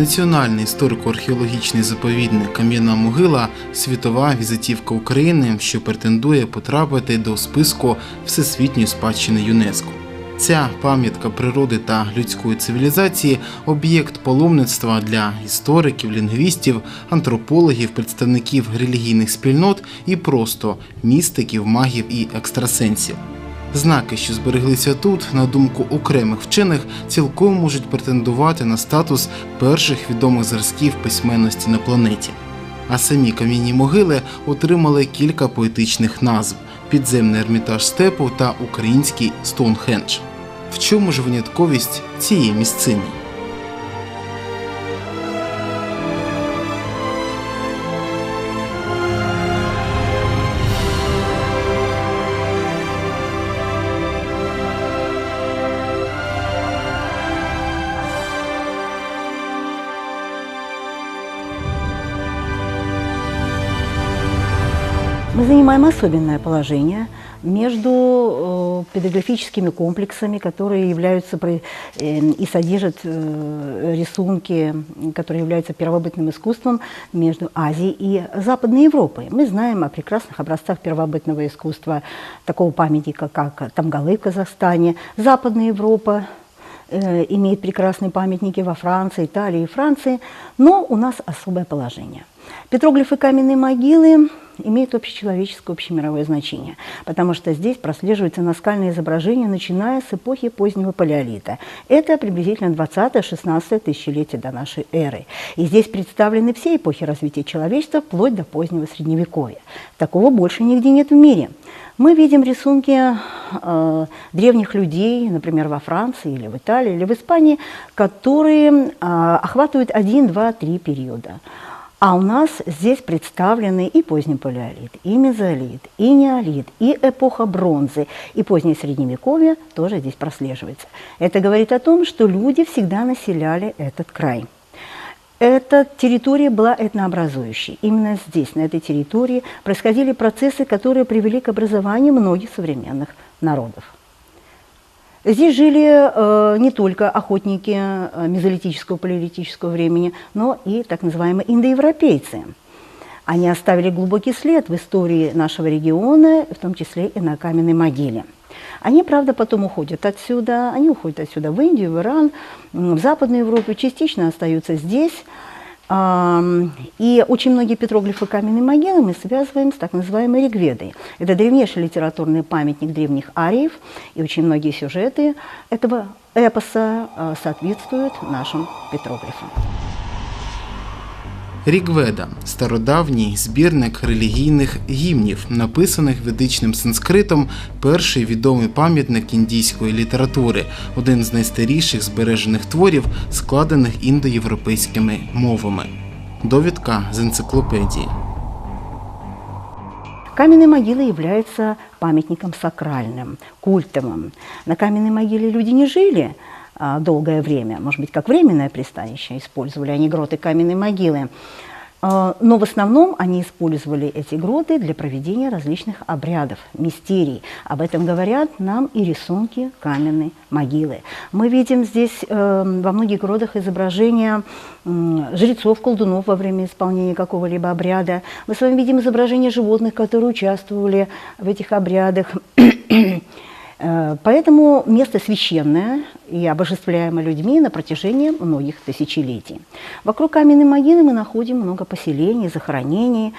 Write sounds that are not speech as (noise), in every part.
Національний історико-археологічний заповідник Кам'яна могила світова візитівка України, що претендує потрапити до списку Всесвітньої спадщини ЮНЕСКО. Ця пам'ятка природи та людської цивілізації об'єкт паломництва для істориків, лінгвістів, антропологів, представників релігійних спільнот і просто містиків, магів і екстрасенсів. Знаки, що збереглися тут, на думку окремих вчених, цілком можуть претендувати на статус перших відомих зразків письменності на планеті. А самі кам'яні могили отримали кілька поетичних назв: підземний ермітаж степу та український Стоунхендж. В чому ж винятковість цієї місцини? Мы занимаем особенное положение между э, педагогическими комплексами, которые являются э, и содержат э, рисунки, которые являются первобытным искусством между Азией и Западной Европой. Мы знаем о прекрасных образцах первобытного искусства такого памятника, как Тамгалы в Казахстане, Западная Европа, имеет прекрасные памятники во Франции, Италии и Франции, но у нас особое положение. Петроглифы каменные могилы имеют общечеловеческое, общемировое значение, потому что здесь прослеживаются наскальные изображения, начиная с эпохи позднего палеолита. Это приблизительно 20-16 тысячелетие до нашей эры. И здесь представлены все эпохи развития человечества, вплоть до позднего Средневековья. Такого больше нигде нет в мире. Мы видим рисунки э, древних людей, например, во Франции или в Италии или в Испании, которые э, охватывают один, два, три периода. А у нас здесь представлены и поздний палеолит, и мезолит, и неолит, и эпоха бронзы, и позднее средневековье тоже здесь прослеживается. Это говорит о том, что люди всегда населяли этот край. Эта территория была этнообразующей. Именно здесь, на этой территории, происходили процессы, которые привели к образованию многих современных народов. Здесь жили э, не только охотники э, мезолитического, палеолитического времени, но и так называемые индоевропейцы. Они оставили глубокий след в истории нашего региона, в том числе и на каменной могиле. Они, правда, потом уходят отсюда, они уходят отсюда в Индию, в Иран, в Западную Европу, частично остаются здесь. И очень многие петроглифы каменной могилы мы связываем с так называемой Ригведой. Это древнейший литературный памятник древних ариев, и очень многие сюжеты этого эпоса а, соответствуют нашим петроглифам. Рігведа стародавній збірник релігійних гімнів, написаних ведичним санскритом, перший відомий пам'ятник індійської літератури, один з найстаріших збережених творів, складених індоєвропейськими мовами. Довідка з енциклопедії. Каменная могила является памятником сакральным, культовым. На каменной могиле люди не жили долгое время, может быть, как временное пристанище использовали они гроты каменной могилы. А, Но в основном они использовали эти гроты для проведения различных обрядов, мистерий. Об этом говорят нам и рисунки каменной могилы. Мы видим здесь э, во многих гротах изображения жрецов, колдунов во время исполнения какого-либо обряда. Мы с вами видим изображения животных, которые участвовали в этих обрядах. (clears throat) (coughs) Э, Поэтому место священное и обожествляемое людьми на протяжении многих тысячелетий. Вокруг каменной могилы мы находим много поселений, захоронений.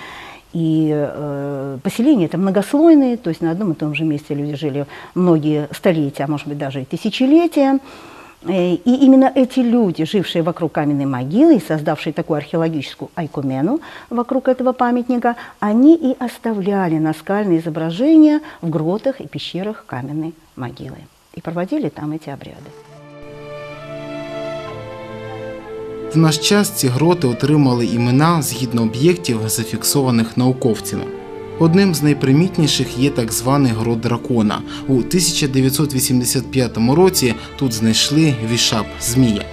И э, поселения это многослойные, то есть на одном и том же месте люди жили многие столетия, а может быть даже и тысячелетия. Э, И именно эти люди, жившие вокруг каменной могилы и создавшие такую археологическую айкумену вокруг этого памятника, они и оставляли наскальные изображения в гротах и пещерах каменной могилы. И проводили там эти обряды. В наш час ці гроти отримали імена згідно об'єктів, зафіксованих науковцями. Одним з найпримітніших є так званий грот дракона. У 1985 році тут знайшли вішап змія.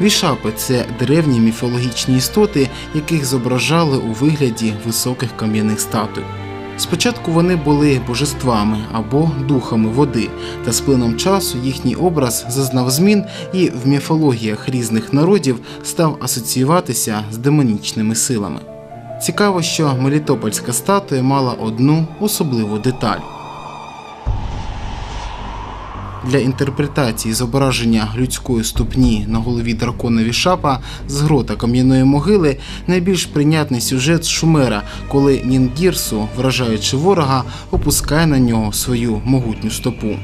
Вішапи це древні міфологічні істоти, яких зображали у вигляді високих кам'яних статуй. Спочатку вони були божествами або духами води, та з плином часу їхній образ зазнав змін і в міфологіях різних народів став асоціюватися з демонічними силами. Цікаво, що Мелітопольська статуя мала одну особливу деталь. Для інтерпретації зображення людської ступні на голові дракона Вішапа з грота кам'яної могили найбільш прийнятний сюжет з Шумера, коли Нінгірсу, вражаючи ворога, опускає на нього свою могутню стопу.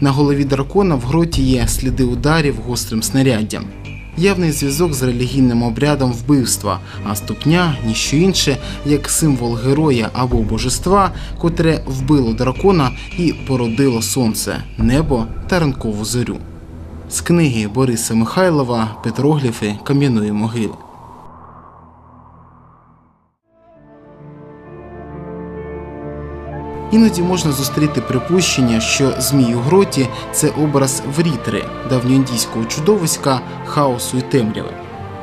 На голові дракона в гроті є сліди ударів гострим снаряддям. Явний зв'язок з релігійним обрядом вбивства, а ступня ніщо інше, як символ героя або божества, котре вбило дракона і породило сонце, небо та ранкову зорю. З книги Бориса Михайлова Петрогліфи кам'яної могили. Іноді можна зустріти припущення, що змій у гроті це образ Врітри, давньоіндійського чудовиська хаосу і темряви.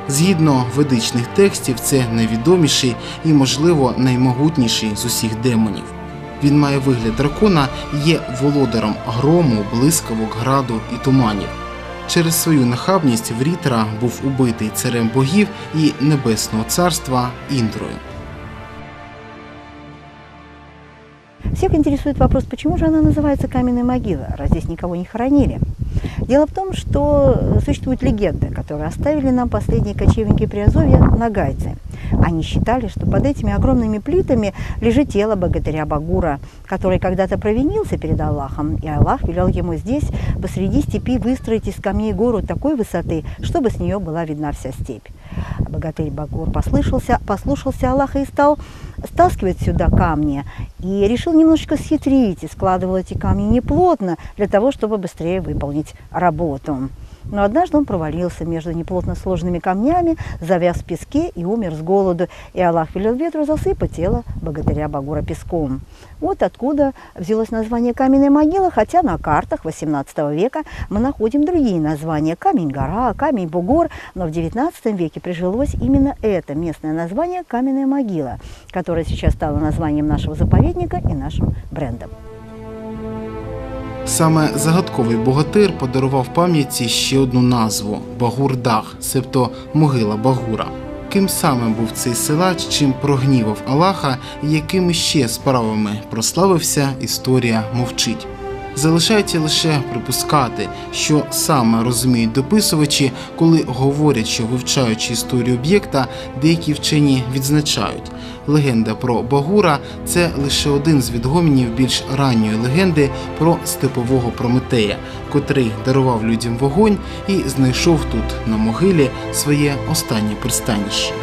Згідно ведичних текстів, це найвідоміший і, можливо, наймогутніший з усіх демонів. Він має вигляд дракона і є володаром грому, блискавок, граду і туманів. Через свою нахабність Врітра був убитий царем богів і небесного царства Індрою. Всех интересует вопрос, почему же она называется каменная могила, раз здесь никого не хоронили. Дело в том, что существуют легенды, которые оставили нам последние кочевники Приазовья нагайцы. Они считали, что под этими огромными плитами лежит тело богатыря Багура, который когда-то провинился перед Аллахом, и Аллах велел ему здесь, посреди степи, выстроить из камней гору такой высоты, чтобы с нее была видна вся степь. Богатырь Багур послышался, послушался Аллаха и стал стаскивать сюда камни, и решил немножечко схитрить, и складывал эти камни неплотно, для того, чтобы быстрее выполнить работу. Но однажды он провалился между неплотно сложенными камнями, завяз в песке и умер с голоду, и Аллах велел ветру засыпать тело богатыря Багура песком. Вот откуда взялось название «Каменная могила», хотя на картах XVIII века мы находим другие названия – Камень-гора, Камень-бугор, но в XIX веке прижилось именно это местное название «Каменная могила», которое сейчас стало названием нашего заповедника и нашим брендом. Саме загадковий богатир подарував пам'ятці ще одну назву Багур-Даг, себто могила Багура. Ким саме був цей силач, чим прогнівав Аллаха якими ще справами прославився, історія мовчить. Залишається лише припускати, що саме розуміють дописувачі, коли говорять, що вивчаючи історію об'єкта, деякі вчені відзначають. Легенда про Багура це лише один з відгомінів більш ранньої легенди про степового Прометея, котрий дарував людям вогонь і знайшов тут на могилі своє останнє пристаніще.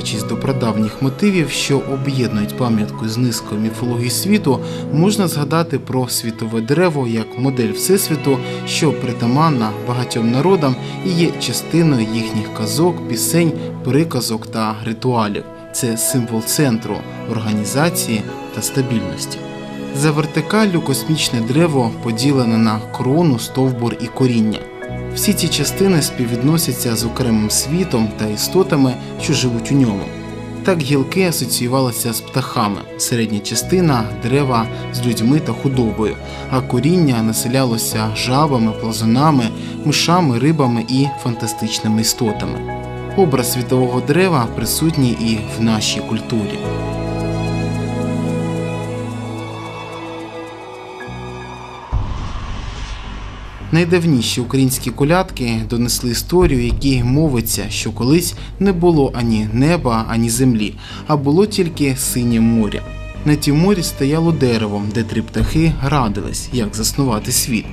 Звертаючись до прадавніх мотивів, що об'єднують пам'ятку з низкою міфології світу, можна згадати про світове дерево як модель всесвіту, що притаманна багатьом народам і є частиною їхніх казок, пісень, приказок та ритуалів. Це символ центру, організації та стабільності. За вертикаллю космічне дерево поділене на крону, стовбур і коріння. Всі ці частини співвідносяться з окремим світом та істотами, що живуть у ньому. Так гілки асоціювалися з птахами, середня частина дерева з людьми та худобою, а коріння населялося жабами, плазунами, мишами, рибами і фантастичними істотами. Образ світового дерева присутній і в нашій культурі. Найдавніші українські колядки донесли історію, якій мовиться, що колись не було ані неба, ані землі, а було тільки синє море. На тім морі стояло дерево, де три птахи радились, як заснувати світ.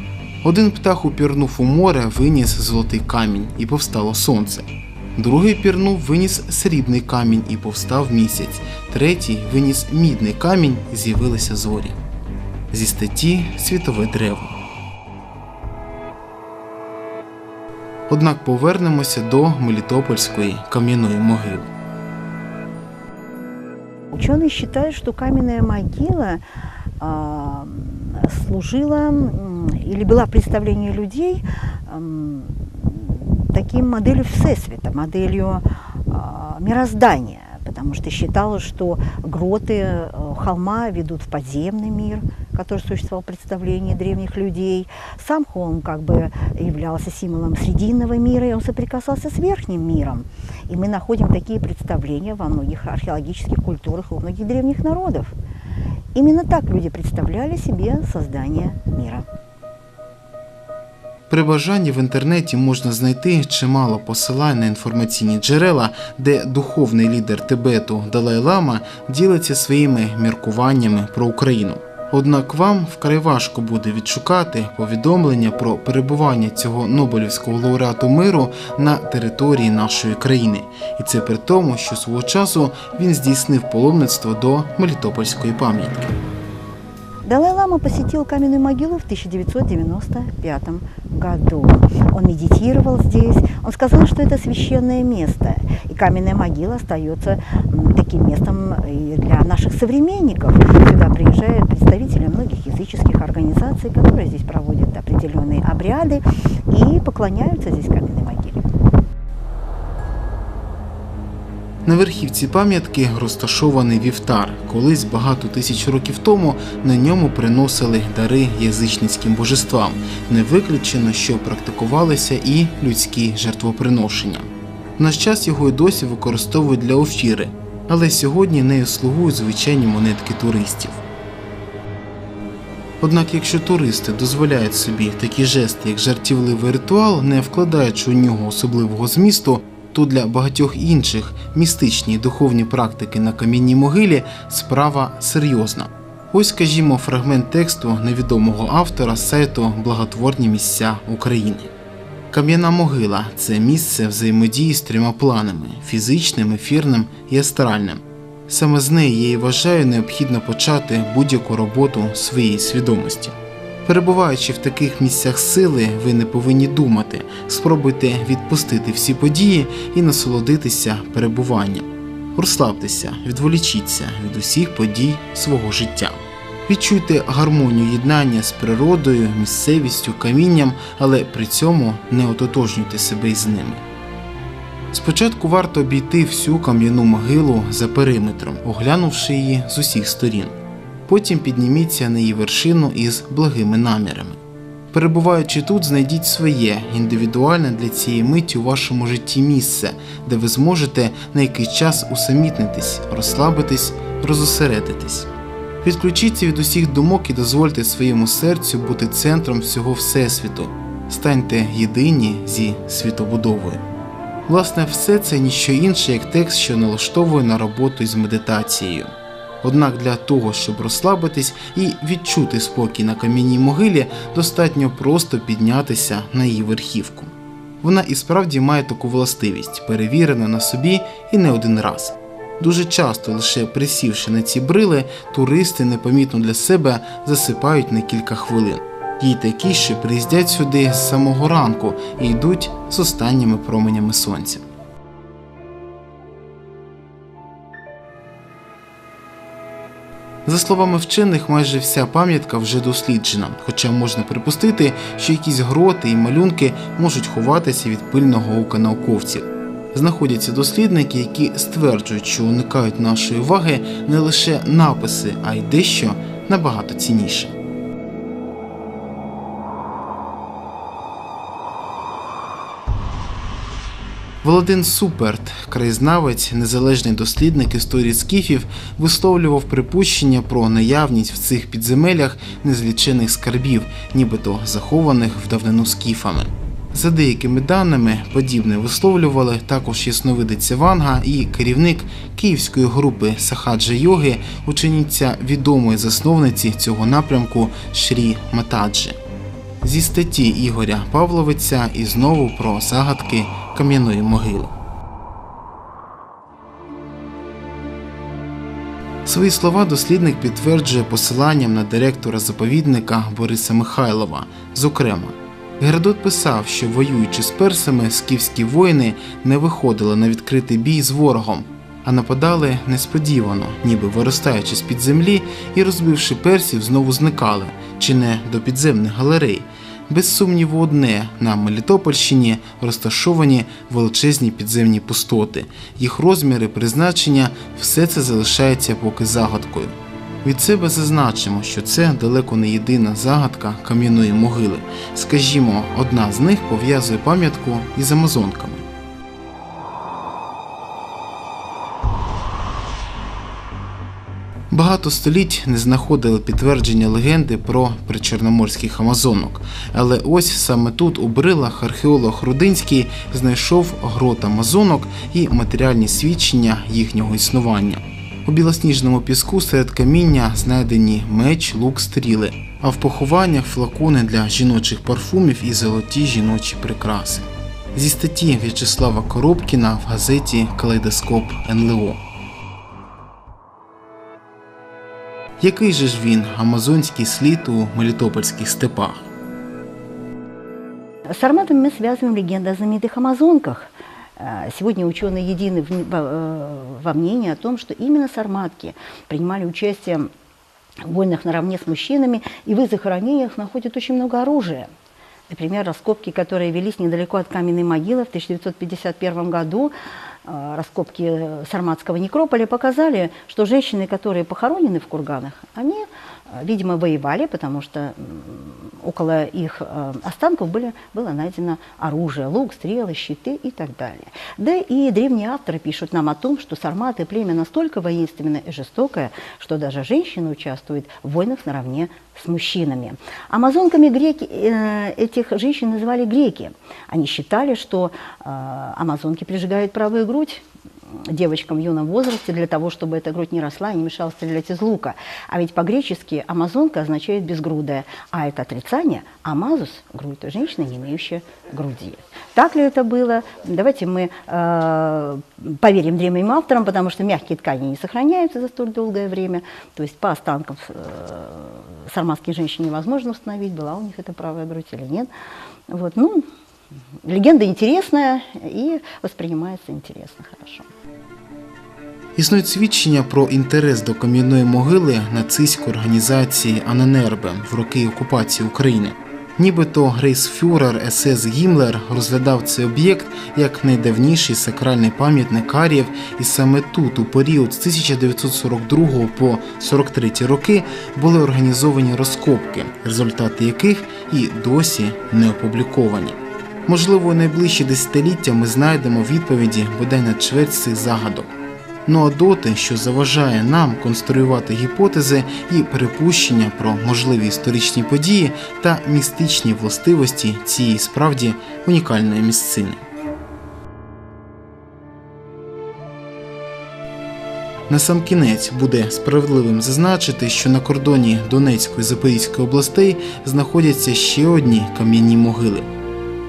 Один птах упірнув у море, виніс золотий камінь і повстало сонце. Другий пірнув, виніс срібний камінь і повстав місяць. Третій виніс мідний камінь з'явилися зорі. Зі статті Світове дерево. Однак повернемося до Мелітопольської кам'яної могили. Ученые считают, что каменная могила а, служила м, или была в представлении людей м, таким моделью Всесвета, моделью а, мироздания, потому что считалось, что гроты э, холма ведут в подземный мир, который существовал в представлении древних людей. Сам холм как бы являлся символом срединного мира, и он соприкасался с верхним миром. И мы находим такие представления во многих археологических культурах у многих древних народов. Именно так люди представляли себе создание мира. При бажанні в інтернеті можна знайти чимало посилань на інформаційні джерела, де духовний лідер Тибету Далай Лама ділиться своїми міркуваннями про Україну. Однак вам вкрай важко буде відшукати повідомлення про перебування цього Нобелівського лауреату миру на території нашої країни, і це при тому, що свого часу він здійснив паломництво до Мелітопольської пам'ятки. Далай-лама посетил каменную могилу в 1995 году. Он медитировал здесь. Он сказал, что это священное место. И каменная могила остается таким местом и для наших современников Сюда приезжают представители многих языческих организаций, которые здесь проводят определенные обряды и поклоняются здесь каменной могиле. На верхівці пам'ятки розташований вівтар. Колись багато тисяч років тому на ньому приносили дари язичницьким божествам. Не виключено, що практикувалися і людські жертвоприношення. В наш час його й досі використовують для офіри, але сьогодні нею слугують звичайні монетки туристів. Однак, якщо туристи дозволяють собі такі жести, як жартівливий ритуал, не вкладаючи у нього особливого змісту, то для багатьох інших містичні і духовні практики на кам'яній могилі справа серйозна. Ось, скажімо, фрагмент тексту невідомого автора з сайту Благотворні місця України. Кам'яна могила це місце взаємодії з трьома планами фізичним, ефірним і астральним. Саме з неї я і вважаю необхідно почати будь-яку роботу своєї свідомості. Перебуваючи в таких місцях сили, ви не повинні думати. Спробуйте відпустити всі події і насолодитися перебуванням. Розслабтеся, відволічіться від усіх подій свого життя. Відчуйте гармонію єднання з природою, місцевістю, камінням, але при цьому не ототожнюйте себе із ними. Спочатку варто обійти всю кам'яну могилу за периметром, оглянувши її з усіх сторін. Потім підніміться на її вершину із благими намірами. Перебуваючи тут, знайдіть своє індивідуальне для цієї миті у вашому житті місце, де ви зможете на якийсь час усамітнитись, розслабитись, розосередитись. Відключіться від усіх думок і дозвольте своєму серцю бути центром всього Всесвіту. Станьте єдині зі світобудовою. Власне, все це ніщо інше, як текст, що налаштовує на роботу із медитацією. Однак для того, щоб розслабитись і відчути спокій на кам'яній могилі, достатньо просто піднятися на її верхівку. Вона і справді має таку властивість, перевірена на собі і не один раз. Дуже часто, лише присівши на ці брили, туристи непомітно для себе засипають на кілька хвилин. Є й такі, що приїздять сюди з самого ранку і йдуть з останніми променями сонця. За словами вчених, майже вся пам'ятка вже досліджена, хоча можна припустити, що якісь гроти і малюнки можуть ховатися від пильного ока науковців. Знаходяться дослідники, які стверджують, що уникають нашої уваги не лише написи, а й дещо набагато цінніше. Володин Суперт, краєзнавець, незалежний дослідник історії скіфів, висловлював припущення про наявність в цих підземеллях незлічених скарбів, нібито захованих в давнину скіфами. За деякими даними, подібне висловлювали також ясновидиця Ванга і керівник київської групи Сахаджа Йоги, учениця відомої засновниці цього напрямку Шрі Матаджі. Зі статті Ігоря Павловиця і знову про загадки кам'яної могили. Свої слова дослідник підтверджує посиланням на директора заповідника Бориса Михайлова. Зокрема, Геродот писав, що воюючи з персами, скіфські воїни не виходили на відкритий бій з ворогом, а нападали несподівано, ніби виростаючи з-під землі і розбивши персів, знову зникали, чи не до підземних галерей. Без сумніву, одне на Мелітопольщині розташовані величезні підземні пустоти. Їх розміри, призначення все це залишається поки загадкою. Від себе зазначимо, що це далеко не єдина загадка кам'яної могили. Скажімо, одна з них пов'язує пам'ятку із амазонками. Багато століть не знаходили підтвердження легенди про причорноморських амазонок. Але ось саме тут, у брилах, археолог Рудинський знайшов грот амазонок і матеріальні свідчення їхнього існування. У білосніжному піску серед каміння знайдені меч, лук, стріли, а в похованнях флакони для жіночих парфумів і золоті жіночі прикраси. Зі статті В'ячеслава Коробкіна в газеті Калейдоскоп НЛО. Який же ж він амазонський слід у Мелітопольських степах? С Сарматом мы связываем легенды о знаменитых амазонках. Э, Сегодня ученые едины в- во- э, во мнении о том, что именно сарматки принимали участие в войнах наравне с мужчинами, и в их захоронениях находят очень много оружия. Например, раскопки, которые велись недалеко от каменной могилы в 1951 году, э, раскопки э, Сарматского некрополя показали, что женщины, которые похоронены в курганах, они, э, видимо, воевали, потому что около их э, останков были, было найдено оружие, лук, стрелы, щиты и так далее. Да и древние авторы пишут нам о том, что сарматы племя настолько воинственное и жестокое, что даже женщины участвуют в войнах наравне с мужчинами. Амазонками греки, э, этих женщин называли греки. Они считали, что э, амазонки прижигают правую грудь девочкам в юном возрасте для того, чтобы эта грудь не росла и не мешала стрелять из лука. А ведь по-гречески амазонка означает безгрудая, а это отрицание амазус – грудь той женщины, не имеющая груди. Так ли это было? Давайте мы э, поверим древним авторам, потому что мягкие ткани не сохраняются за столь долгое время. То есть по останкам э, сарматских женщин невозможно установить, была у них эта правая грудь или нет. Вот, ну, легенда интересная и воспринимается интересно, хорошо. Існують свідчення про інтерес до кам'яної могили нацистської організації Аненербе в роки окупації України. Нібито грейсфюрер СС Гімлер розглядав цей об'єкт як найдавніший сакральний пам'ятник Аріїв, і саме тут, у період з 1942 по 43 роки, були організовані розкопки, результати яких і досі не опубліковані. Можливо, найближчі десятиліття ми знайдемо відповіді бодай на чверть цих загадок. Ну а доти, що заважає нам конструювати гіпотези і припущення про можливі історичні події та містичні властивості цієї справді унікальної місцини. Насамкінець буде справедливим зазначити, що на кордоні Донецької і Запорізької областей знаходяться ще одні кам'яні могили.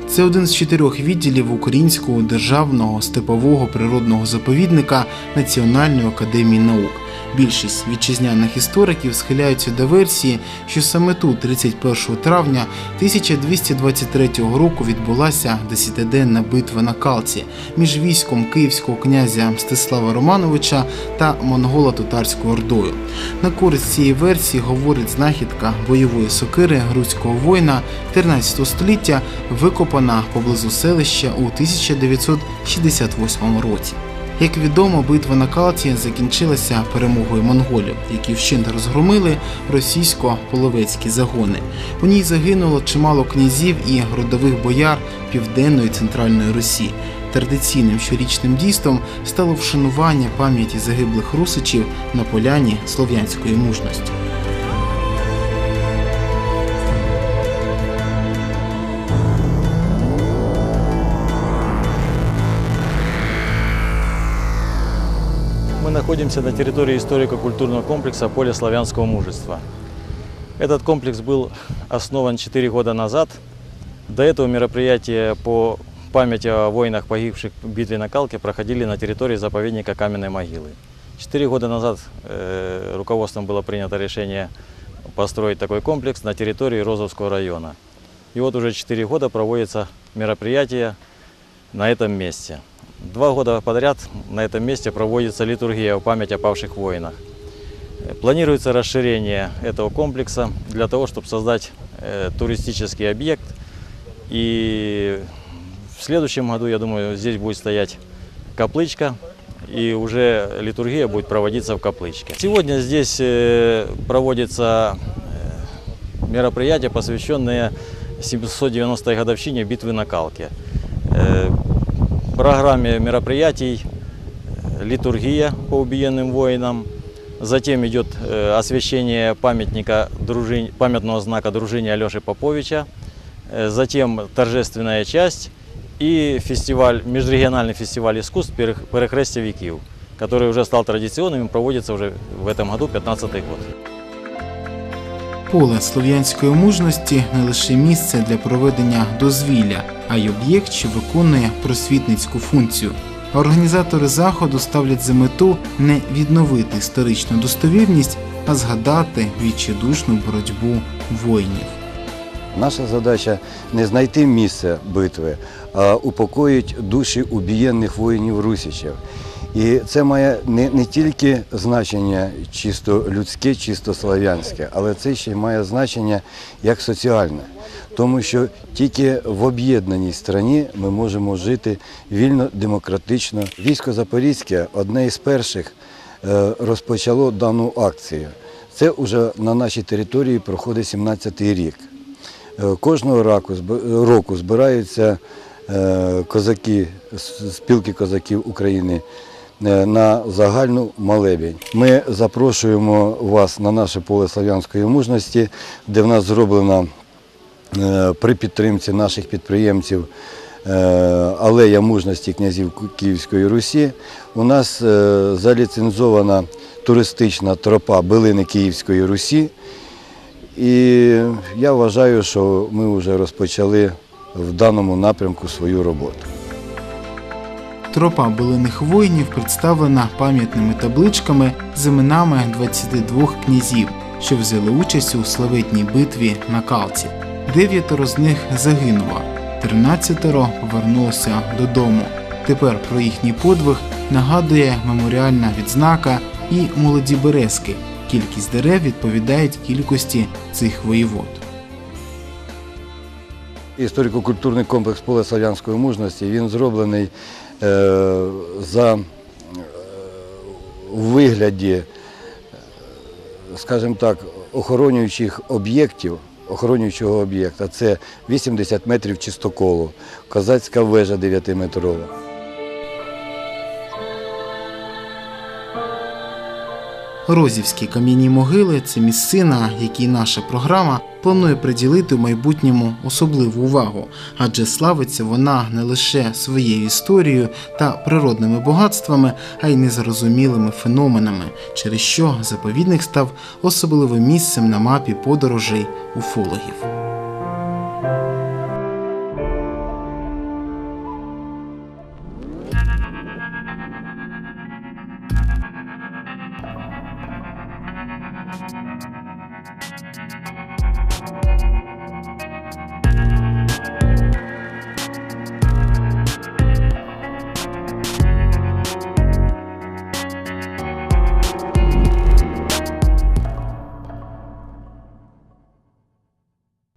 Це один з чотирьох відділів Українського державного степового природного заповідника Національної академії наук. Більшість вітчизняних істориків схиляються до версії, що саме тут, 31 травня 1223 року, відбулася десятиденна битва на Калці між військом київського князя Мстислава Романовича та монголо-татарською ордою. На користь цієї версії говорить знахідка бойової сокири грузького воїна 13 століття, викопана поблизу селища у 1968 році. Як відомо, битва на Калті закінчилася перемогою монголів, які вщент розгромили російсько-половецькі загони. У ній загинуло чимало князів і родових бояр південної центральної Русі. Традиційним щорічним дійством стало вшанування пам'яті загиблих русичів на поляні слов'янської мужності. Находимся на территории историко-культурного комплекса «Поле славянского мужества». Этот комплекс был основан 4 года назад. До этого мероприятия по памяти о воинах, погибших в битве на Калке, проходили на территории заповедника Каменной могилы. Четыре года назад э, руководством было принято решение построить такой комплекс на территории Розовского района. И вот уже четыре года проводится мероприятие на этом месте. Два года подряд на этом месте проводится литургия в память о павших воинах. Планируется расширение этого комплекса для того, чтобы создать э, туристический объект. И в следующем году, я думаю, здесь будет стоять каплычка, и уже литургия будет проводиться в каплычке. Сегодня здесь э, проводится э, мероприятие, посвященное 790-й годовщине битвы на Калке. Программе мероприятий э, литургия по убиенным воинам, затем идет э, освящение памятника, дружин- памятного знака дружине Алеши Поповича, Э, затем торжественная часть и фестиваль, межрегиональный фестиваль искусств «Перех- «Перехрестя веків», который уже стал традиционным и проводится уже в этом году, 15 год. Поле слов'янської мужності не лише місце для проведення дозвілля, а й об'єкт, що виконує просвітницьку функцію. Організатори заходу ставлять за мету не відновити історичну достовірність, а згадати відчайдушну боротьбу воїнів. Наша задача не знайти місце битви, а упокоїть душі убієнних воїнів русичів. І це має не, не тільки значення чисто людське, чисто слав'янське, але це ще й має значення як соціальне. Тому що тільки в об'єднаній страні ми можемо жити вільно, демократично. Військо Запорізьке одне із перших е, розпочало дану акцію. Це вже на нашій території проходить 17-й рік. Е, Кожного року збираються е, козаки, спілки козаків України на загальну молебень. Ми запрошуємо вас на наше поле слав'янської мужності, де в нас зроблена е, при підтримці наших підприємців е, алея мужності князів Київської Русі. У нас е, заліцензована туристична тропа Билини Київської Русі. І я вважаю, що ми вже розпочали в даному напрямку свою роботу. Тропа билиних воїнів представлена пам'ятними табличками з іменами 22 князів, що взяли участь у славетній битві на Калці. Дев'ятеро з них загинуло, тринадцятеро повернулося додому. Тепер про їхній подвиг нагадує меморіальна відзнака і молоді березки. Кількість дерев відповідають кількості цих воєвод. Історико-культурний комплекс поле слав'янської мужності він зроблений за е, вигляді, е, скажімо так, охоронюючих об'єктів, охоронюючого об'єкта. Це 80 метрів чистоколу, козацька вежа 9-метрова. Розівські кам'яні могили це місцина, якій наша програма планує приділити в майбутньому особливу увагу, адже славиться вона не лише своєю історією та природними багатствами, а й незрозумілими феноменами, через що заповідник став особливим місцем на мапі подорожей уфологів.